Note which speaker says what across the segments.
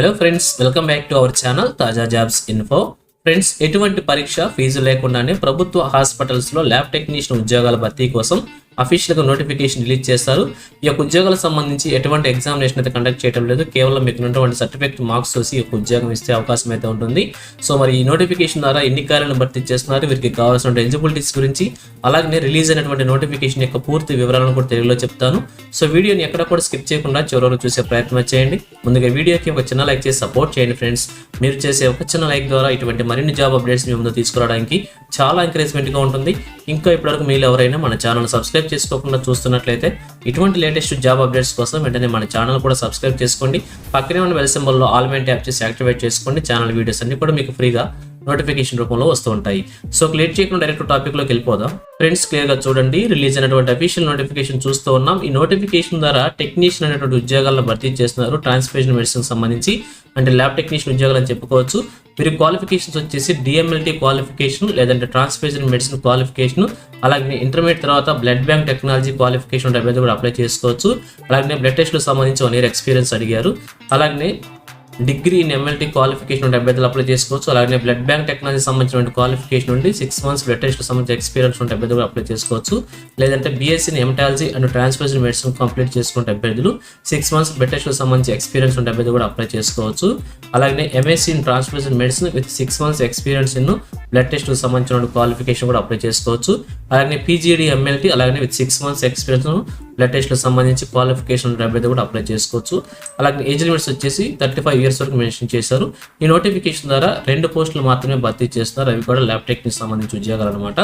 Speaker 1: Hello friends welcome back to our channel తాజా jobs info friends ఎటువంటి పరీక్ష fee లేకుండానే ప్రభుత్వ హాస్పిటల్స్లో ల్యాబ్ టెక్నీషియన్ ఉద్యోగాల భర్తీ కోసం అఫీషియల్గా నోటిఫికేషన్ రిలీజ్ చేస్తారు. ఈ యొక్క ఉద్యోగాలకు సంబంధించి ఎటువంటి ఎగ్జామినేషన్ అయితే కండక్ట్ చేయడం లేదు. కేవలం మీకు ఉన్నటువంటి సర్టిఫికేట్ మార్క్స్ చూసి ఈ యొక్క ఉద్యోగం ఇస్తే అవకాశం అయితే ఉంటుంది. సో మరి ఈ నోటిఫికేషన్ ద్వారా ఎన్ని కార్యాలను భర్తీ చేస్తున్నారు వీరికి కావాల్సిన ఎలిజిబిలిటీస్ గురించి అలాగే రిలీజ్ అయినటువంటి నోటిఫికేషన్ యొక్క పూర్తి వివరాలను కూడా తెలుగులో చెప్తాను. సో వీడియోని ఎక్కడ కూడా స్కిప్ చేయకుండా చివరి చూసే ప్రయత్నం చేయండి. ముందుగా వీడియోకి ఒక చిన్న లైక్ చేసి సపోర్ట్ చేయండి ఫ్రెండ్స్ మీరు చేసే ఒక చిన్న లైక్ ద్వారా ఇటువంటి మరిన్ని జాబ్ అప్డేట్స్ మీ ముందు తీసుకురావడానికి చాలా ఎంకరేజ్మెంట్గా ఉంటుంది. ఇంకా ఇప్పటివరకు మీరు ఎవరైనా మన ఛానల్ సబ్స్క్రైబ్ చేసుకోకుండా చూస్తున్నట్లయితే ఇటువంటి లేటెస్ట్ జాబ్ అప్డేట్స్ కోసం వెంటనే మన ఛానల్ కూడా సబ్స్క్రైబ్ చేసుకోండి. పక్కనే ఉన్న బెల్ సింబల్లో ఆల్ మెంట్ చేసి యాక్టివేట్ చేసుకోండి. ఛానల్ వీడియోస్ అన్ని కూడా మీకు ఫ్రీగా నోటిఫికేషన్ రూపంలో వస్తూ ఉంటాయి. సో క్లియర్ చేయకుండా డైరెక్ట్ టాపిక్లోకి వెళ్ళిపోదాం. ఫ్రెండ్స్ క్లియర్గా చూడండి. రిలీజ్ అయినటువంటి అఫీషియల్ నోటిఫికేషన్ చూస్తూ ఉన్నాం. ఈ నోటిఫికేషన్ ద్వారా టెక్నీషియన్ అనేటువంటి ఉద్యోగాలను భర్తీ చేస్తున్నారు. ట్రాన్స్ఫ్యూజన్ మెడిసిన్ సంబంధించి అంటే ల్యాబ్ టెక్నీషియన్ ఉద్యోగాలు అని చెప్పుకోవచ్చు. వీరి క్వాలిఫికేషన్స్ వచ్చేసి డిఎంఎల్టీ క్వాలిఫికేషన్ లేదంటే ట్రాన్స్ఫ్యూజన్ మెడిసిన్ క్వాలిఫికేషన్ అలాగే ఇంటర్మీడియట్ తర్వాత బ్లడ్ బ్యాంక్ టెక్నాలజీ క్వాలిఫికేషన్ అభ్యర్థి కూడా అప్లై చేసుకోవచ్చు. అలాగే బ్లడ్ టెస్ట్లకు సంబంధించి వన్ ఇయర్ ఎక్స్పీరియన్స్ అడిగారు. అలాగే డిగ్రీ ఇన్ ఎంఎల్టీ క్వాలిఫికేషన్ ఉంటే అభ్యర్థులు అప్లై చేసుకోవచ్చు. అలాగే బ్లడ్ బ్యాంక్ టెక్నాలజీ సంబంధించిన క్వాలిఫికేషన్ ఉండి సిక్స్ మంత్స్ బ్లడ్ టెస్ట్ సంబంధించిన ఎక్స్పీరియన్స్ ఉంటే అభ్యర్థులు అప్లై చేసుకోవచ్చు. లేదంటే బీఎస్సీ ఎంటాలజీ అండ్ ట్రాన్స్ఫర్జన్ మెడిసిన్ కంప్లీట్ చేసుకుంటే అభ్యర్థులు సిక్స్ మంత్స్ బ్లడ్ టెస్ట్ సంబంధించి ఎక్స్పీరియన్స్ ఉంటే అభ్యర్థులు కూడా అప్లై చేసుకోవచ్చు. అలాగే MSc in transfusion medicine with six months experience in blood test సంబంధించిన క్వాలిఫికేషన్ కూడా అప్లై చేసుకోవచ్చు. అలాగే పీజీడీ ఎంఎల్టీ అలాగే with six months experience blood టెస్ట్లకు సంబంధించి క్వాలిఫికేషన్ అభ్యర్థి కూడా అప్లై చేసుకోవచ్చు. అలాగే ఏజ్ లిమిట్స్ వచ్చేసి థర్టీ ఫైవ్ ఇయర్స్ వరకు మెన్షన్ చేశారు. ఈ నోటిఫికేషన్ ద్వారా రెండు పోస్టులు మాత్రమే భర్తీ చేస్తున్నారు. అవి కూడా ల్యాబ్ టెక్నిక్ సంబంధించి ఉద్యోగాలు అనమాట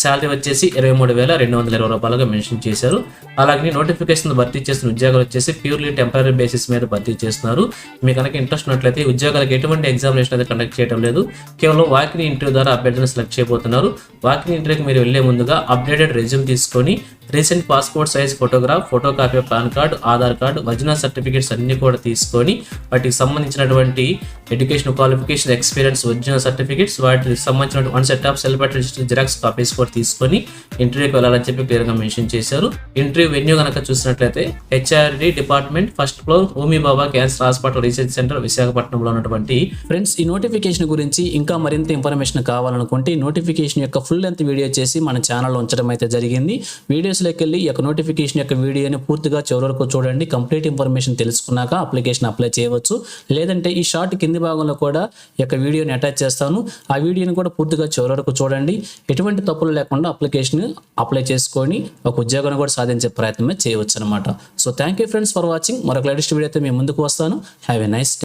Speaker 1: శాలరీ వచ్చేసి ఇరవై మూడు వేల రెండు వందల ఇరవై రూపాయలుగా మెన్షన్ చేశారు. అలాగే నోటిఫికేషన్ భర్తీ చేసిన ఉద్యోగాలు వచ్చేసి ప్యూర్లీ టెంపరీ బేసిస్ మీద భర్తీ చేస్తున్నారు. మీకు కనుక ఇంట్రెస్ట్ ఉన్నట్లయితే ఉద్యోగాలకు ఎటువంటి ఎగ్జామినేషన్ అయితే కండక్ట్ చేయడం లేదు. కేవలం వాకింగ్ ఇంటర్వ్యూ ద్వారా అభ్యర్థులను సెలెక్ట్ చేయబోతున్నారు. వాకింగ్ ఇంటర్వ్యూకి మీరు వెళ్ళే ముందుగా అప్డేటెడ్ రెజ్యూమ్ తీసుకొని recent passport size photograph photo copy PAN card Aadhaar card original certificates అన్ని కూడా తీసుకొని వాటికి సంబంధించినటువంటి education qualification experience original certificates వాటికి సంబంధించిన one set of celebrate xerox copies కూడా తీసుకొని ఇంటర్వ్యూకి వెళ్ళాలని చెప్పి క్లియర్గా మెన్షన్ చేశారు. ఇంటర్వ్యూ వెన్యూ కనుక చూసినట్లయితే HRD department first floor Homi Bhabha cancer hospital research centre విశాఖపట్నంలో ఉన్నటువంటి ఫ్రెండ్స్ ఈ నోటిఫికేషన్ గురించి ఇంకా మరింత ఇన్ఫర్మేషన్ కావాలనుకుంటే నోటిఫికేషన్ యొక్క ఫుల్ లెంత్ వీడియో చేసి మన ఛానల్లో ఉంచడం అయితే జరిగింది. వీడియోస్ వీడియోస్లోకి వెళ్ళి ఈ యొక్క నోటిఫికేషన్ యొక్క వీడియోని పూర్తిగా చివరి వరకు చూడండి. కంప్లీట్ ఇన్ఫర్మేషన్ తెలుసుకున్నాక అప్లికేషన్ అప్లై చేయవచ్చు. లేదంటే ఈ షార్ట్ కింది భాగంలో కూడా ఈ యొక్క వీడియోని అటాచ్ చేస్తాను. ఆ వీడియోని కూడా పూర్తిగా చివరి వరకు చూడండి. ఎటువంటి తప్పులు లేకుండా అప్లికేషన్ అప్లై చేసుకొని ఒక ఉద్యోగాన్ని కూడా సాధించే ప్రయత్నమే చేయవచ్చు అనమాట so thank you friends for watching మరొక లేటెస్ట్ వీడియో అయితే మేము ముందుకు వస్తాను. Have a nice